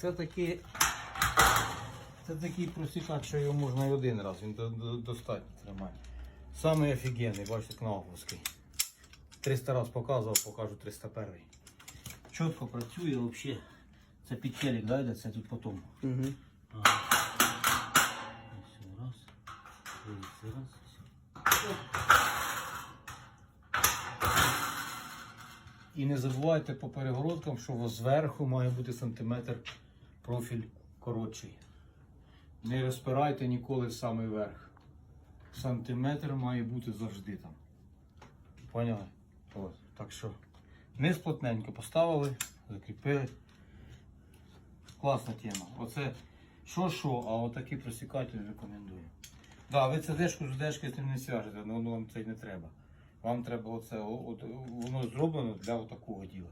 Це такий, це такий просікач, що його можна і один раз, він до- до- достатньо тримає. Самий офігенний, бачите, кнауповський. 300 раз показував, покажу 301. Чітко працює взагалі. Це під телек, да, йде? це тут потім. Угу. Ага. Ось раз. Ось раз. І не забувайте по перегородкам, що зверху має бути сантиметр профіль коротший. Не розпирайте ніколи в самий верх. Сантиметр має бути завжди там. Поняли? От. Так що низ плотненько поставили, закріпили. Класна тема. Оце що що, а отакий просікатель рекомендую. Да, ви це дешку з дешки з ним не зв'яжете, ну ну, вам це й не треба. Вам треба оце, от, воно зроблено для такого діла.